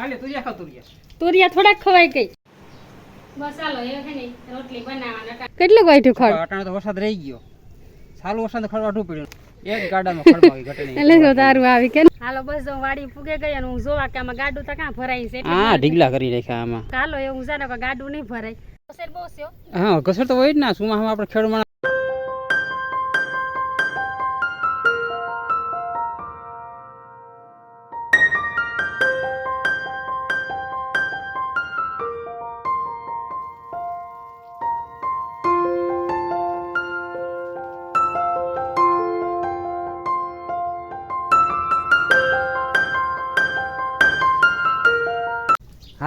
તુરિયા ખા તુરિયા. તુરિયા થોડાક ખવાય ગઈ કેટલું ગોઠ્યું ખડ? અટાણે તો વરસાદ રહી ગયો. સાલું વરસાદ ખડવાટું પડ્યું એક ગાડામાં ખડવા હોય ઘટે એટલે તો તારું આવી કે હાલો બસ જો વાડી પૂગે ગઈ અને હું જોવા કે આમાં ગાડું તો ક્યાં ભરાય છે? હા ઢીગલા કરી રાખ્યા આમાં. હાલો એવું જાણે કે ગાડું નહીં ભરાય. સર બહુ છે હા. ઘસર તો હોય જ ના. સુમાં આપણે ખેડૂત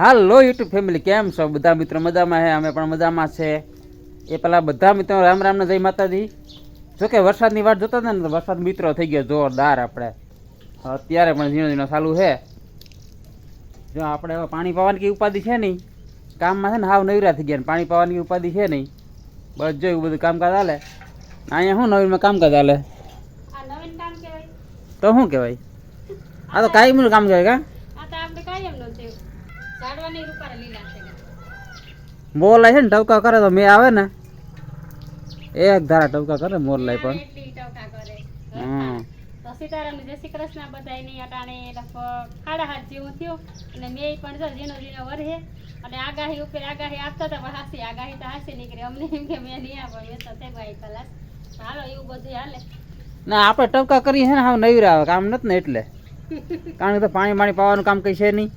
હાલો યુટ્યુબ ફેમિલી કેમ છો? બધા મિત્રો મજામાં છે અમે પણ મજામાં છે. એ પેલા બધા મિત્રો રામ રામને જય માતાજી. જો કે વરસાદની વાત જોતા હતા ને તો વરસાદ મિત્રો થઈ ગયો જોરદાર આપણે. અત્યારે પણ ઝીણો ઝીણો ચાલુ છે. જો આપણે હવે પાણી પાવાની કઈ ઉપાધિ છે નહીં. કામમાં છે ને હાવ નવરા થઈ ગયા ને પાણી પાવાની કઈ ઉપાધિ છે નહીં. બસ જો એવું બધું કામકાજ હાલે. અહીંયા શું નવીનમાં કામકાજ હાલે? તો શું કહેવાય? આ તો કાયમનું કામ કહેવાય કા આ તો આપણે કાયમ નો છે ઝાડવાની રૂપારા લીલા છે મોરલાય છે ને ટવકા કરે તો મેં આવે ને. એક ધારા ટવકા કરે મોરલાય પણ. એટલી કરે. હમ. તો સીતારામ જય શ્રી કૃષ્ણ બધા એની અટાણે ખાડા હાથ જેવું થયું. અને મેં પણ જો ઝીણો ઝીણો વરહે. અને આગાહી ઉપર આગાહી આપતા હતા પણ હાસી આગાહી તો હાસી નીકળી. અમને એમ કે મેં નહીં આપો મેં તો હાલો એવું બધું હાલે. ના આપણે ટવકા કરીએ છે ને હા નવીરા આવે કામ નથી ને એટલે. કારણ કે તો પાણી પાણી પાવાનું કામ કઈ છે નહીં.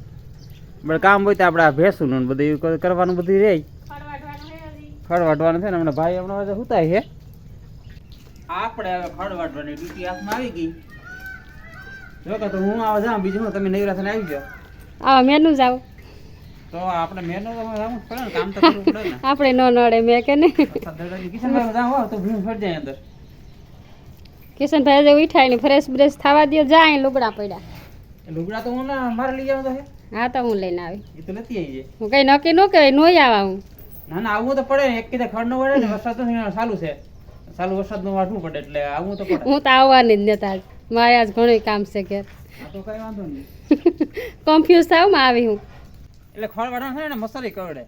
પણ કામ હોય તો આપણે આ ભેંસું ને બધું કરવાનું બધું રહે. ખડ વાટવાનું છે ને હમણાં ભાઈ હમણાં હુતાય છે. આપણે હવે ખડ વાટવાની ડ્યુટી હાથમાં આવી ગઈ. જો કે તો હું આવા જાઉં બીજું હું તમે નવરા થઈને આવી જાઓ. આવા મેનુ જાવ તો તો આપણે મેનુ તો જવું પડે ને કામ તો કરવું પડે ને. આપણે ન નડે મેં કે ને. કિશનભાઈ જાવ હો તો ભીમ ફરી જાય અંદર. કિશનભાઈ જે ઉઠાય ને ફ્રેશ બ્રેશ થવા દે જાય લુગડા પડ્યા. લુગડા તો હું ના મારે લઈ આવતો છે. હા તો હું લઈને આવી. એ તો નથી આવી હું કઈ નક્કી ન કહેવાય નોય આવા હું. ના ના આવવું તો પડે એક કીધે ખડ ન પડે ને વરસાદ તો ચાલુ છે. ચાલુ વરસાદનું વાટવું પડે એટલે આવવું તો પડે. હું તો આવવાની જ નતા મારે આજ ઘણું કામ છે ઘેર. તો કઈ વાંધો નહીં. કન્ફ્યુઝ થાવમાં આવી હું. એટલે ખડ વાટવાનું છે ને મસાલી કરડે.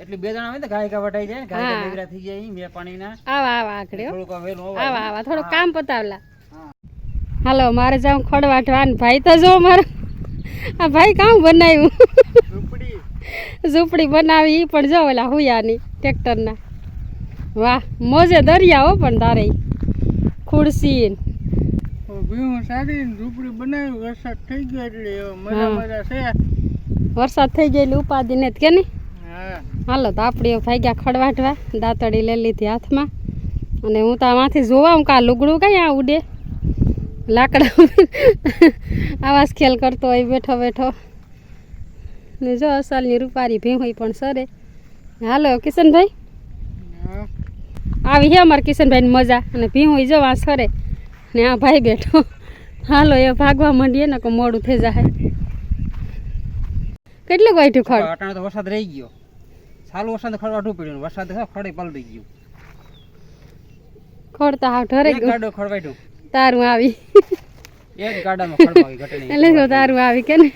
એટલે બે જણા હોય ને ગાય કા વટાઈ જાય ગાય હા. થઈ જાય બે પાણીના. આવા આવા આકડે થોડુંક વેલું આવા આવા થોડું કામ પતાવલા. હાલો મારે જાઉં ખડવાટવા ને ભાઈ તો જો મારો આ ભાઈ કામ બનાવ્યું? ઝૂંપડી. બનાવી પણ જો ઓલા હુયાની ટ્રેક્ટરના. વાહ મોજે દરિયા હો પણ તારે. ખુરશી વરસાદ થઈ ગયો એટલે ઉપાધિ ને કે નહીં? હાલો તો આપણે ભાઈ ગયા ખડવાટવા દાંતડી લઈ લીધી હાથમાં. અને હું તો આમાંથી જોવા હું કા લુગડું કઈ આ ઉડે લાકડા આવાસ ખેલ કરતો હોય બેઠો બેઠો. ને જો અસલની રૂપારી ભીહોઈ પણ સરે. હાલો કિશનભાઈ? આવી છે અમારે કિશનભાઈની મજા. અને ભીહોઈ જો આ સરે. ને આ ભાઈ બેઠો. હાલો એ ભાગવા માંડીએ ને કે મોડું થઈ જાય કેટલું ગોઠ્યું ખડ? અટાણે તો વરસાદ રહી ગયો. સારું વરસાદ ખડ વાટવું પડ્યું વરસાદ ખડે પલટી ગયું. ખડ તો હાવ ઠરે ગાડો ખડવાટ્યું તારું આવી. એક ગાડામાં એટલે તો તારું આવી કે ને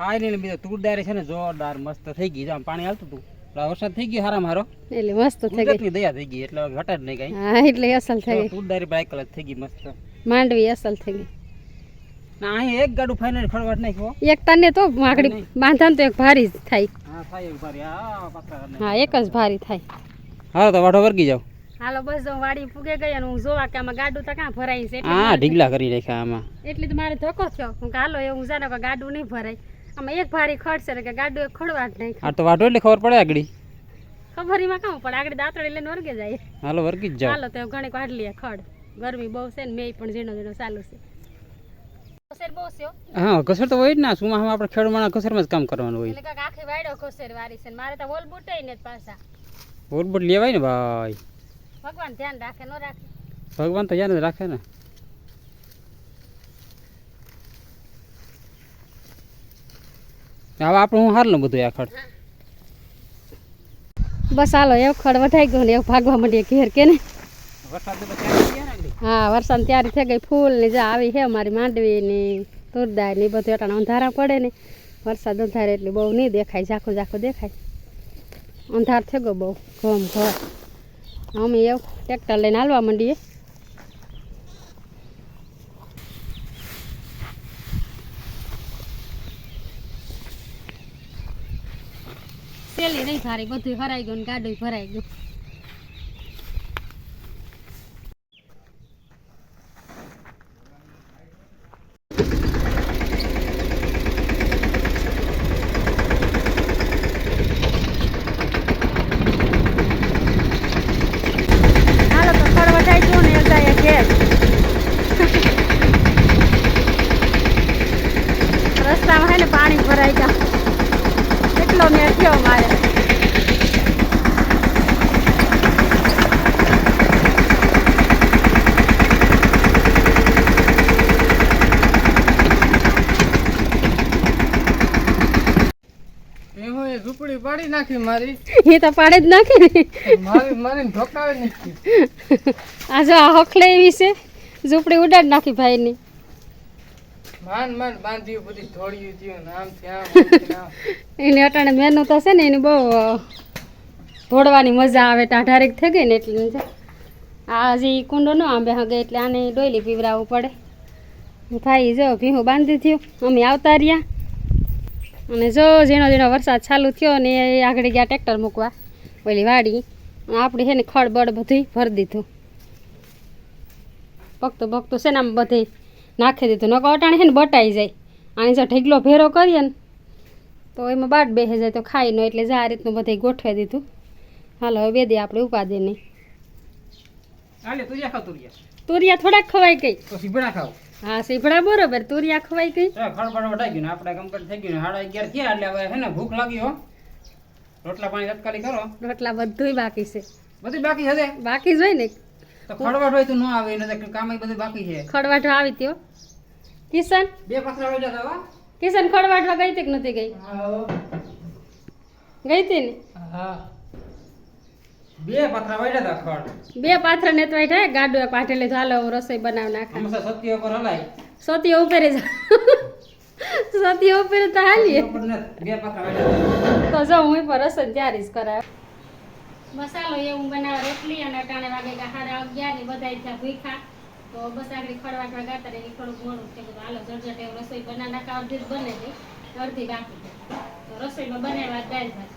હાય ને બીજો તુરદારી છે ને જોરદાર મસ્ત થઈ ગઈ. આમ પાણી આવતું હતું. એટલે વરસાદ થઈ ગયો હારા. મારો એટલે મસ્ત થઈ ગઈ. દયા થઈ ગઈ એટલે ઘટે જ નહીં કઈ. હા એટલે અસલ થઈ ગઈ. તુરદારી બાઈક કલર થઈ ગઈ મસ્ત. માંડવી અસલ થઈ ગઈ. ના અહીં એક ગાડું ફાઇનલ ખડવાટ નાખ્યો. એક તને તો માકડી બાંધાને તો એક ભારી જ થાય. હા થાય એક ભારી. હા હા એક જ ભારી થાય. હા તો વાઢો વર્ગી જાવ હાલો બસ જો વાડી ફૂગે ગઈ અને હું જોવા કે આમાં ગાડું તો ક્યાં ભરાય છે? હા ઢીગલા કરી રાખ્યા આમાં. એટલે તો મારે ધક્કો થયો. હું કે હાલો એવું જાણે કે ગાડું નહીં ભરાય. આમાં એક ભારી ખડશે કે ગાડું એક ખડવાટ નહીં આ તો વાટો એટલે ખબર પડે આગળ? ખબર એમાં કામ પડે? આગળ દાંતળી લઈને વર્ગે જાય. હાલો વર્ગી જ જાવ હાલો તો ઘણી કાઢ લઈએ ખડ. ગરમી બહુ છે ને મેં પણ ઝીણો ઝીણો ચાલુ છે. હા. ઘસર તો હોય જ ના. સુમાં આપણે ખેડૂત ઘસરમાં જ કામ કરવાનું હોય? એટલે આખી વાયડો ખોસેર વારી છે મારે તો વોલ બુટાઈ ને પાછા. બોટ બોટ લેવાય ને ભાઈ. ભગવાન ધ્યાન રાખે ન રાખે? ભગવાન તો યાદ રાખે ને. હવે આપણે હું હારલું બધું આખડ બસ હાલો એવું ખડ વધાઈ ગયો ને એવું ભાગવા માંડીએ ઘેર કે ને. હા વરસાદ તૈયારી થઈ ગઈ ફૂલ ને જા આવી છે મારી માંડવી ને તુરદાર ને બધું અટાણા અંધારા પડે ને. વરસાદ અંધારે એટલે બહુ નહીં દેખાય ઝાખું ઝાખું દેખાય. અંધાર થઈ ગયો બહુ ઘમ ઘર અમે એવું ટ્રેક્ટર લઈને હાલવા માંડીએ. પેલી નહીં સારી બધું ભરાઈ ગયું ને ગાડું ભરાઈ ગયું હાલો તો ફરવા જાય છું ને જાય ઘેર રસ્તામાં હે ને પાણી ભરાઈ ગયા કેટલો મેળ થયો મારે એમાં એ ઝૂંપડી પાડી નાખી મારી. એ તો પાડે જ નાખે ને. મારી ઢોકાવી નાખી. આ જો આ હખલે એવી છે. ઝૂંપડી ઉડાડ નાખી ભાઈની. માન માન બાંધ્યું બધી ધોળિયું થયું આમ આમથી એની અટાણે મેનુ તો છે ને એની બહુ ધોડવાની મજા આવે ટાઢારેક થઈ ગઈ ને એટલે. આ હજી કુંડો ન આંબે હગે એટલે આને ડોયલી પીવરાવવું પડે. ભાઈ જો ભીહું બાંધી થયું. અમે આવતા રહ્યા. અને જો ઝીણો ઝીણો વરસાદ ચાલુ થયો ને એ આગળ ગયા ટ્રેક્ટર મૂકવા ઓલી વાડી આપણે છે ને ખડ બળ બધું ભરી દીધું. ભક્તો ભક્તો છે ને આમ બધે નાખી દીધું. નકો અટાણે છે ને બટાઈ જાય. આની જો ઢીગલો ભેરો કરીએ ને તો એમાં બાટ બેસી જાય તો ખાઈ નો એટલે આ રીતનું બધે ગોઠવી દીધું. હાલો હવે બે દે આપણે ઉપાદી નહીં. તુરિયા થોડાક ખવાઈ ગઈ તો સીભડા ખાવ. હા સીભડા બરોબર તુરિયા ખવાઈ ગઈ? ખડબડ વટાઈ ગયું ને આપણે કમ્પ્લીટ થઈ ગયું ને સાડા અગિયાર થયા એટલે હવે હે ને ભૂખ લાગી હો. રોટલા પાણી તત્કાલી કરો. રોટલા બધુંય બાકી છે. બધું બાકી હશે? બાકી જ હોય ને? તો ખડવાટ હોય તો ન આવે એને કામ બધું બાકી છે. ખડવાટ આવી ત્યો કિશન? બે પથરા વળ્યા હતા કિશન ખડવાટવા ગઈ હતી કે નથી ગઈ? ગઈ હતી ને? હા. બે પથરા વળ્યા હતા ખડ. બે પાથરા ને તો થાય ગાડો પાઠેલી તો હાલો હું રસોઈ બનાવી નાખા. હંમેશા સત્ય ઉપર હલાય. સોતી ઉપર જા સોતી ઉપરે તો હાલીએ. બે પથરા વળ્યા તો જો હું પર રસોઈ ત્યારે જ કરાય મસાલો એવું બનાવે રોટલી અને અટાણે વાગે કે સાડા અગિયાર ને બધા ત્યાં ભૂખા તો બસ આગળ ખડવાટવા ગાતા રહી થોડુંક મોડું છે બધું. હાલો ઝટઝટ એવું રસોઈ બના નાખા અડધી જ બને છે અડધી બાકી તો રસોઈમાં બનાવ્યા દાળ ભાત.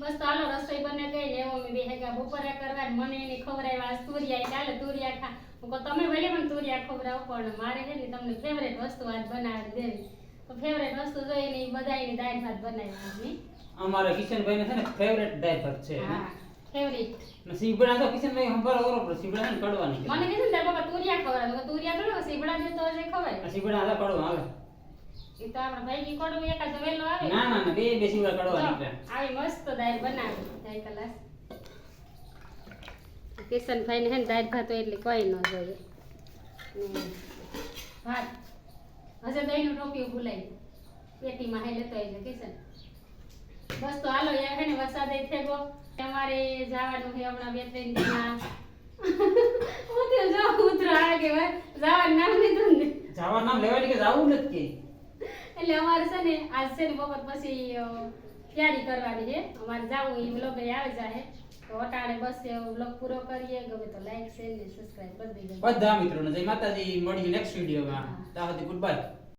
બસ હાલો રસોઈ બને ગઈ. ને એવો મેં બે હેગા બપોરે કરવા મને એની ખવડાવ્યા તુરિયા ચાલે તુરિયા ખા. હું કહું તમે ભલે પણ તુરિયા ખવડાવો પણ મારે છે ને તમને ફેવરેટ વસ્તુ આજ બનાવી દેવી. તો ફેવરેટ વસ્તુ જોઈને ઈ બધા એની દાળ ભાત બનાવી આજની અમારે કિશનભાઈ ને છે ને ફેવરેટ છે ફેવરેટ ને સીબડા તો કિશનભાઈ હંભાર ઓરો પણ સીબડા ને કડવાની મને કીધું ને તારા તુરિયા ખવડાવે. તુરિયા થોડો સીબડા દે તો જે ખવાય. સીબડા કડવા એ તો આપણે વેલો આવે. ના ના ના બે બે સીબડા કડવાની છે આવી મસ્ત દાળ બનાવી દાળ કલાસ. કિશનભાઈ ને હે ને દાળ ભાત એટલે કોઈ ન જોઈએ. ભાત. હજે દહીંનું ટોપિયું ભૂલાઈ. પેટીમાં હે લેતો આવજો કિશન. બસ તો હાલો યાર હે ને વરસાદ એ થેગો તમારે જવાનું હે હમણાં બે ત્રણ દિના. હું તો જો ઉતરા આગે જવાનું નામ લીધું ને. જવાનું નામ લેવાની કે જવું નથી એટલે અમારે છે ને આજ છે ને બપોર પછી તૈયારી કરવાની છે. અમારે જાવું એ બ્લોગ આવે જાહે. તો અટાણે બસ બ્લોગ પૂરો કરીએ. ગમે તો લાઈક શેર ને સબસ્ક્રાઇબ કરી દેજો. બધા મિત્રોને. જય માતાજી. મળીએ નેક્સ્ટ વિડિયોમાં ત્યાં સુધી ગુડ બાય